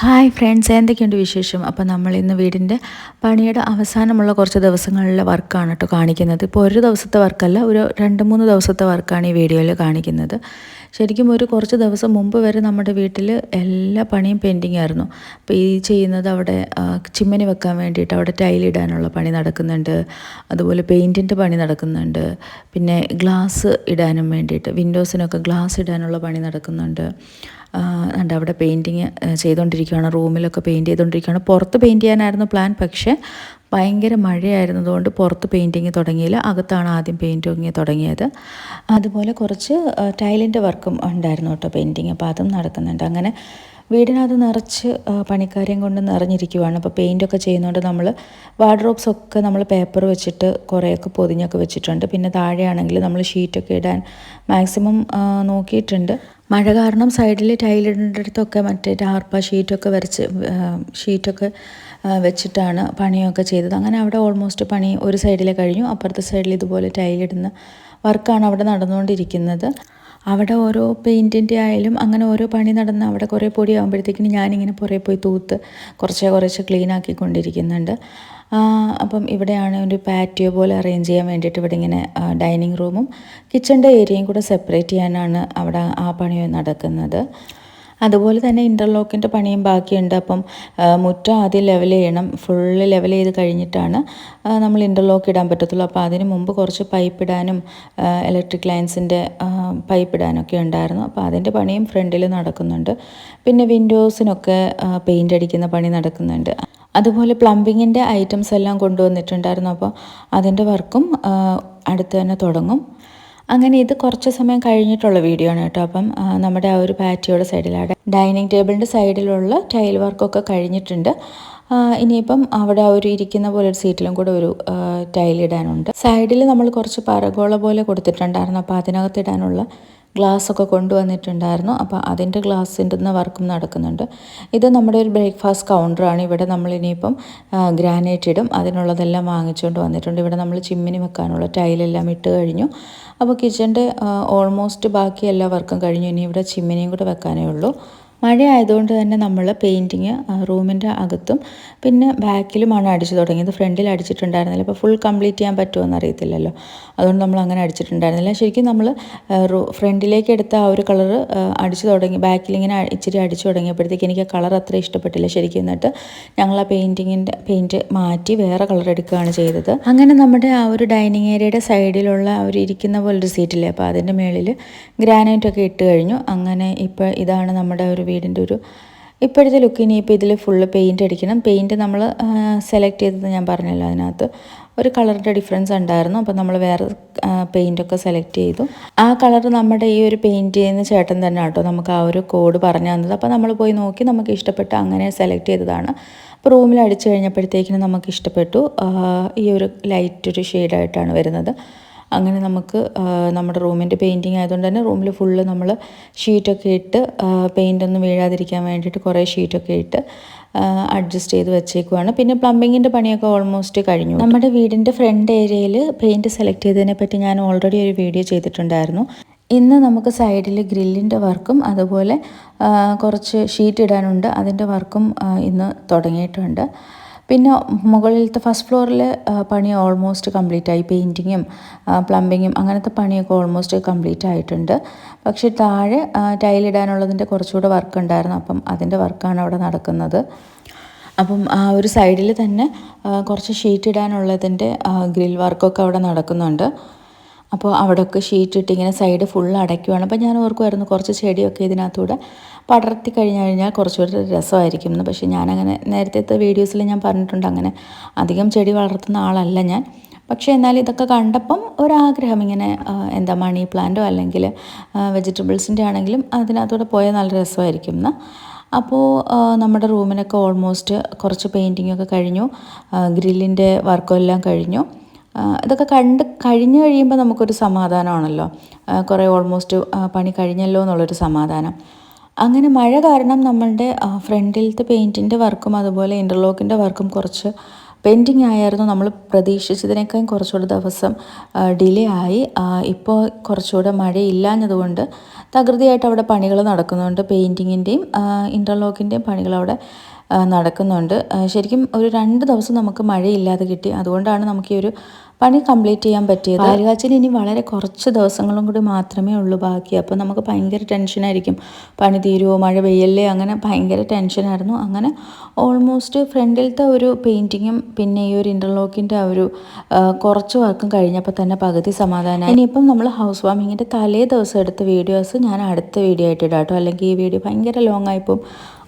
Hi friends എന്തൊക്കെയുണ്ട് വിശേഷം? അപ്പോൾ നമ്മൾ ഇന്ന് വീടിന്റെ പണിയുടെ അവസാനമുള്ള കുറച്ച് ദിവസങ്ങളിലെ വർക്കാണ് കേട്ടോ കാണിക്കുന്നത്. ഇപ്പോൾ ഒരു ദിവസത്തെ വർക്കല്ല ഒരു രണ്ട് മൂന്ന് ദിവസത്തെ വർക്കാണ് ഈ വീഡിയോയിൽ കാണിക്കുന്നത്. ശരിക്കും ഒരു കുറച്ച് ദിവസം മുമ്പ് വരെ നമ്മുടെ വീട്ടിൽ എല്ലാ പണിയും പെൻഡിങ് ആയിരുന്നു. അപ്പോൾ ഈ ചെയ്യുന്നത് അവിടെ ചിമ്മനി വെക്കാൻ വേണ്ടിയിട്ട് അവിടെ ടൈലിടാനുള്ള പണി നടക്കുന്നുണ്ട്. അതുപോലെ പെയിന്റിന്റെ പണി നടക്കുന്നുണ്ട്. പിന്നെ ഗ്ലാസ് ഇടാനും വേണ്ടിയിട്ട് വിൻഡോസിനൊക്കെ ഗ്ലാസ് ഇടാനുള്ള പണി നടക്കുന്നുണ്ട്. ഉണ്ട് അവിടെ പെയിന്റിങ് ചെയ്തുകൊണ്ടിരിക്കുകയാണ് റൂമിലൊക്കെ പെയിന്റ് ചെയ്തുകൊണ്ടിരിക്കുകയാണ് പുറത്ത് പെയിന്റ് ചെയ്യാനായിരുന്നു പ്ലാൻ പക്ഷേ ഭയങ്കര മഴയായിരുന്നതുകൊണ്ട് പുറത്ത് പെയിന്റിങ് തുടങ്ങിയില്ല. അകത്താണ് ആദ്യം പെയിന്റിങ് തുടങ്ങിയത്. അതുപോലെ കുറച്ച് ടൈലിന്റെ വർക്കും ഉണ്ടായിരുന്നു കേട്ടോ പെയിന്റിങ്. അപ്പോൾ അതും നടക്കുന്നുണ്ട്. അങ്ങനെ വീടിനകത്ത് നിറച്ച് പണിക്കാരെയും കൊണ്ട് നിറഞ്ഞിരിക്കുവാണ്. അപ്പോൾ പെയിന്റൊക്കെ ചെയ്യുന്നതുകൊണ്ട് നമ്മൾ വാർഡ്രോബ്സ് ഒക്കെ നമ്മൾ പേപ്പർ വെച്ചിട്ട് കുറേയൊക്കെ പൊതിഞ്ഞൊക്കെ വെച്ചിട്ടുണ്ട്. പിന്നെ താഴെയാണെങ്കിൽ നമ്മൾ ഷീറ്റൊക്കെ ഇടാൻ മാക്സിമം നോക്കിയിട്ടുണ്ട്. മഴ കാരണം സൈഡിൽ ടൈലിടേണ്ടടുത്തൊക്കെ മറ്റേ ടാർപ്പ ഷീറ്റൊക്കെ വരച്ച് ഷീറ്റൊക്കെ വെച്ചിട്ടാണ് പണിയൊക്കെ ചെയ്തത്. അങ്ങനെ അവിടെ ഓൾമോസ്റ്റ് പണി ഒരു സൈഡിൽ കഴിഞ്ഞു. അപ്പുറത്തെ സൈഡിൽ ഇതുപോലെ ടൈലിടുന്ന വർക്കാണ് അവിടെ നടന്നുകൊണ്ടിരിക്കുന്നത്. അവിടെ ഓരോ പെയിന്റിന്റെ ആയാലും അങ്ങനെ ഓരോ പണി നടന്ന് അവിടെ കുറേ പൊടി ആകുമ്പോഴത്തേക്കിന് ഞാനിങ്ങനെ പുറേ പോയി തൂത്ത് കുറച്ചേ കുറച്ച് ക്ലീൻ ആക്കിക്കൊണ്ടിരിക്കുന്നുണ്ട്. അപ്പം ഇവിടെയാണ് ഒരു പാറ്റിയോ പോലെ അറേഞ്ച് ചെയ്യാൻ വേണ്ടിയിട്ട് ഇവിടെ ഇങ്ങനെ ഡൈനിങ് റൂമും കിച്ചന്റെ ഏരിയയും കൂടെ സെപ്പറേറ്റ് ചെയ്യാനാണ് അവിടെ ആ പണി നടക്കുന്നത്. അതുപോലെ തന്നെ ഇന്റർലോക്കിന്റെ പണിയും ബാക്കിയുണ്ട്. അപ്പം മുറ്റം ആദ്യം ലെവൽ ചെയ്യണം. ഫുള്ള് ലെവൽ ചെയ്ത് കഴിഞ്ഞിട്ടാണ് നമ്മൾ ഇന്റർലോക്ക് ഇടാൻ പറ്റത്തുള്ളൂ. അപ്പോൾ അതിന് മുമ്പ് കുറച്ച് പൈപ്പ് ഇടാനും ഇലക്ട്രിക് ലൈൻസിന്റെ പൈപ്പ് ഇടാനൊക്കെ ഉണ്ടായിരുന്നു. അപ്പോൾ അതിന്റെ പണിയും ഫ്രണ്ടിൽ നടക്കുന്നുണ്ട്. പിന്നെ വിൻഡോസിനൊക്കെ പെയിന്റ് അടിക്കുന്ന പണി നടക്കുന്നുണ്ട്. അതുപോലെ പ്ലംബിങ്ങിന്റെ ഐറ്റംസ് എല്ലാം കൊണ്ടുവന്നിട്ടുണ്ടായിരുന്നു. അപ്പോൾ അതിന്റെ വർക്കും അടുത്ത് തന്നെ തുടങ്ങും. അങ്ങനെ ഇത് കുറച്ച് സമയം കഴിഞ്ഞിട്ടുള്ള വീഡിയോ ആണ് കേട്ടോ. അപ്പം നമ്മുടെ ആ ഒരു പാറ്റിയോടെ സൈഡിലാണ് ഡൈനിങ് ടേബിളിന്റെ സൈഡിലുള്ള ടൈൽ വർക്കൊക്കെ കഴിഞ്ഞിട്ടുണ്ട്. ഇനിയിപ്പം അവിടെ ഒരു ഇരിക്കുന്ന പോലെ ഒരു സീറ്റിലും കൂടെ ഒരു ടൈൽ ഇടാനുണ്ട്. സൈഡിൽ നമ്മൾ കുറച്ച് പറഗോള പോലെ കൊടുത്തിട്ടുണ്ടായിരുന്നു. അപ്പോൾ അതിനകത്ത് ഇടാനുള്ള ഗ്ലാസ് ഒക്കെ കൊണ്ടുവന്നിട്ടുണ്ടായിരുന്നു. അപ്പോൾ അതിന്റെ ഗ്ലാസിന്റെ വർക്കും നടക്കുന്നുണ്ട്. ഇത് നമ്മുടെ ഒരു ബ്രേക്ക്ഫാസ്റ്റ് കൗണ്ടറാണ്. ഇവിടെ നമ്മൾ ഇനിയിപ്പം ഗ്രാനൈറ്റ് ഇടും. അതിനുള്ളതെല്ലാം വാങ്ങിച്ചുകൊണ്ട് വന്നിട്ടുണ്ട്. ഇവിടെ നമ്മൾ ചിമ്മിനി വെക്കാനുള്ള ടൈലെല്ലാം ഇട്ട് കഴിഞ്ഞു. അപ്പോൾ കിച്ചന്റെ ഓൾമോസ്റ്റ് ബാക്കി എല്ലാ വർക്കും കഴിഞ്ഞു. ഇനി ഇവിടെ ചിമ്മിനിയും കൂടെ വെക്കാനേ ഉള്ളൂ. മഴ ആയതുകൊണ്ട് തന്നെ നമ്മൾ പെയിന്റിങ് റൂമിന്റെ അകത്തും പിന്നെ ബാക്കിലുമാണ് അടിച്ചു തുടങ്ങിയത്. ഫ്രണ്ടിൽ അടിച്ചിട്ടുണ്ടായിരുന്നില്ല. അപ്പോൾ ഫുൾ കംപ്ലീറ്റ് ചെയ്യാൻ പറ്റുമോ എന്നറിയത്തില്ലല്ലോ അതുകൊണ്ട് നമ്മൾ അങ്ങനെ അടിച്ചിട്ടുണ്ടായിരുന്നില്ല. ശരിക്കും നമ്മൾ ഫ്രണ്ടിലേക്ക് എടുത്ത ആ ഒരു കളറ് അടിച്ചു തുടങ്ങി ബാക്കിൽ ഇങ്ങനെ ഇച്ചിരി അടിച്ചു തുടങ്ങിയപ്പോഴത്തേക്ക് എനിക്ക് കളർ അത്ര ഇഷ്ടപ്പെട്ടില്ല. ശരിക്കും എന്നിട്ട് ഞങ്ങൾ ആ പെയിന്റിങ്ങിന്റെ പെയിന്റ് മാറ്റി വേറെ കളർ എടുക്കുകയാണ് ചെയ്തത്. അങ്ങനെ നമ്മുടെ ആ ഒരു ഡൈനിങ് ഏരിയയുടെ സൈഡിലുള്ള ഒരു ഇരിക്കുന്ന പോലൊരു സീറ്റില്ലേ അപ്പോൾ അതിന്റെ മേളിൽ ഗ്രാനൈറ്റ് ഒക്കെ ഇട്ട് കഴിഞ്ഞു. അങ്ങനെ ഇപ്പോൾ ഇതാണ് നമ്മുടെ ഒരു വീടിന്റെ ഒരു ഇപ്പോഴത്തെ ലുക്ക് ഇനിയിപ്പോൾ ഇതിൽ ഫുള്ള് പെയിന്റ് അടിക്കണം. പെയിന്റ് നമ്മൾ സെലക്ട് ചെയ്തത് ഞാൻ പറഞ്ഞല്ലോ അതിനകത്ത്. ഒരു കളറിന്റെ ഡിഫറൻസ് ഉണ്ടായിരുന്നു. അപ്പോൾ നമ്മൾ വേറെ പെയിന്റൊക്കെ സെലക്ട് ചെയ്തു. ആ കളർ നമ്മുടെ ഈ ഒരു പെയിന്റ് ചെയ്യുന്ന ചേട്ടൻ തന്നെ കേട്ടോ നമുക്ക് ആ ഒരു കോഡ് പറഞ്ഞു തന്നത്. അപ്പോൾ നമ്മൾ പോയി നോക്കി നമുക്ക് ഇഷ്ടപ്പെട്ട് അങ്ങനെ സെലക്ട് ചെയ്തതാണ്. അപ്പോൾ റൂമിൽ അടിച്ചു കഴിഞ്ഞപ്പോഴത്തേക്കിനും നമുക്ക് ഇഷ്ടപ്പെട്ടു. ഈ ഒരു ലൈറ്റ് ഒരു ഷെയ്ഡായിട്ടാണ് വരുന്നത്. അങ്ങനെ നമുക്ക് നമ്മുടെ റൂമിന്റെ പെയിന്റിങ് ആയതുകൊണ്ട് തന്നെ റൂമിൽ ഫുള്ള് നമ്മൾ ഷീറ്റൊക്കെ ഇട്ട് പെയിന്റ് ഒന്നും വീഴാതിരിക്കാൻ വേണ്ടിയിട്ട് കുറേ ഷീറ്റൊക്കെ ഇട്ട് അഡ്ജസ്റ്റ് ചെയ്ത് വെച്ചേക്കുവാണ്. പിന്നെ പ്ലംബിങ്ങിന്റെ പണിയൊക്കെ ഓൾമോസ്റ്റ് കഴിഞ്ഞു. നമ്മുടെ വീടിന്റെ ഫ്രണ്ട് ഏരിയയിൽ പെയിന്റ് സെലക്ട് ചെയ്തതിനെ പറ്റി ഞാൻ ഓൾറെഡി ഒരു വീഡിയോ ചെയ്തിട്ടുണ്ടായിരുന്നു. ഇന്ന് നമുക്ക് സൈഡിൽ ഗ്രില്ലിന്റെ വർക്കും അതുപോലെ കുറച്ച് ഷീറ്റ് ഇടാനുണ്ട്. അതിന്റെ വർക്കും ഇന്ന് തുടങ്ങിയിട്ടുണ്ട്. പിന്നെ മുകളിലത്തെ ഫസ്റ്റ് ഫ്ലോറിൽ പണി ഓൾമോസ്റ്റ് കംപ്ലീറ്റ് ആയി. പെയിന്റിങ്ങും പ്ലംബിങ്ങും അങ്ങനത്തെ പണിയൊക്കെ ഓൾമോസ്റ്റ് കംപ്ലീറ്റ് ആയിട്ടുണ്ട്. പക്ഷേ താഴെ ടൈലിടാനുള്ളതിന്റെ കുറച്ചുകൂടെ വർക്ക് ഉണ്ടായിരുന്നു. അപ്പം അതിന്റെ വർക്കാണ് അവിടെ നടക്കുന്നത്. അപ്പം ആ ഒരു സൈഡിൽ തന്നെ കുറച്ച് ഷീറ്റ് ഇടാനുള്ളതിന്റെ ഗ്രിൽ വർക്കൊക്കെ അവിടെ നടക്കുന്നുണ്ട്. അപ്പോൾ അവിടെയൊക്കെ ഷീറ്റ് ഇട്ട് ഇങ്ങനെ സൈഡ് ഫുൾ അടയ്ക്കുവാണ്. അപ്പോൾ ഞാൻ ഓർക്കുമായിരുന്നു കുറച്ച് ചെടിയൊക്കെ ഇതിനകത്തൂടെ പടർത്തി കഴിഞ്ഞു കഴിഞ്ഞാൽ കുറച്ചുകൂടി രസമായിരിക്കും എന്ന്. പക്ഷേ ഞാനങ്ങനെ നേരത്തെ വീഡിയോസിൽ ഞാൻ പറഞ്ഞിട്ടുണ്ട് അങ്ങനെ അധികം ചെടി വളർത്തുന്ന ആളല്ല ഞാൻ. പക്ഷേ എന്നാൽ ഇതൊക്കെ കണ്ടപ്പം ഒരാഗ്രഹം ഇങ്ങനെ എന്താ മണി പ്ലാന്റോ അല്ലെങ്കിൽ വെജിറ്റബിൾസിന്റെ ആണെങ്കിലും അതിനകത്തൂടെ പോയാൽ നല്ല രസമായിരിക്കും എന്ന്. അപ്പോൾ നമ്മുടെ റൂമിനൊക്കെ ഓൾമോസ്റ്റ് കുറച്ച് പെയിന്റിങ്ങൊക്കെ കഴിഞ്ഞു. ഗ്രില്ലിന്റെ വർക്കും എല്ലാം കഴിഞ്ഞു. ഇതൊക്കെ കണ്ട് കഴിഞ്ഞ് കഴിയുമ്പോൾ നമുക്കൊരു സമാധാനമാണല്ലോ. കുറേ ഓൾമോസ്റ്റ് പണി കഴിഞ്ഞല്ലോ എന്നുള്ളൊരു സമാധാനം. അങ്ങനെ മഴ കാരണം നമ്മളുടെ ഫ്രണ്ടിലത്തെ പെയിന്റിന്റെ വർക്കും അതുപോലെ ഇന്റർലോക്കിന്റെ വർക്കും കുറച്ച് പെൻഡിങ് ആയിരുന്നു നമ്മൾ പ്രതീക്ഷിച്ചതിനേക്കാൾ കുറച്ചുകൂടെ ദിവസം ഡിലേ ആയി. ഇപ്പോൾ കുറച്ചുകൂടെ മഴയില്ലാഞ്ഞതുകൊണ്ട് തകൃതിയായിട്ട് അവിടെ പണികൾ നടക്കുന്നുണ്ട്. പെയിന്റിങ്ങിന്റെയും ഇന്റർലോക്കിന്റെയും പണികൾ അവിടെ നടക്കുന്നുണ്ട്. ശരിക്കും ഒരു രണ്ട് ദിവസം നമുക്ക് മഴയില്ലാതെ കിട്ടി. അതുകൊണ്ടാണ് നമുക്ക് ഈ ഒരു പണി കംപ്ലീറ്റ് ചെയ്യാൻ പറ്റിയത്. പാലുകാച്ചിന് ഇനി വളരെ കുറച്ച് ദിവസങ്ങളും കൂടി മാത്രമേ ഉള്ളൂ ബാക്കി. അപ്പോൾ നമുക്ക് ഭയങ്കര ടെൻഷനായിരിക്കും പണി തീരുമോ മഴ പെയ്യല്ലേ? അങ്ങനെ ഭയങ്കര ടെൻഷനായിരുന്നു അങ്ങനെ ഓൾമോസ്റ്റ് ഫ്രണ്ടിലത്തെ ഒരു പെയിന്റിങ്ങും പിന്നെ ഈ ഒരു ഇന്റർലോക്കിന്റെ ആ ഒരു കുറച്ച് വർക്കും കഴിഞ്ഞപ്പോൾ തന്നെ പകുതി സമാധാനം ഇനിയിപ്പം നമ്മൾ ഹൗസ് വാമിങ്ങിന്റെ തലേ ദിവസം എടുത്ത വീഡിയോസ് ഞാൻ അടുത്ത വീഡിയോ ആയിട്ട് ഇടാം കേട്ടോ അല്ലെങ്കിൽ ഈ വീഡിയോ ഭയങ്കര ലോങ് ആയിപ്പോവും.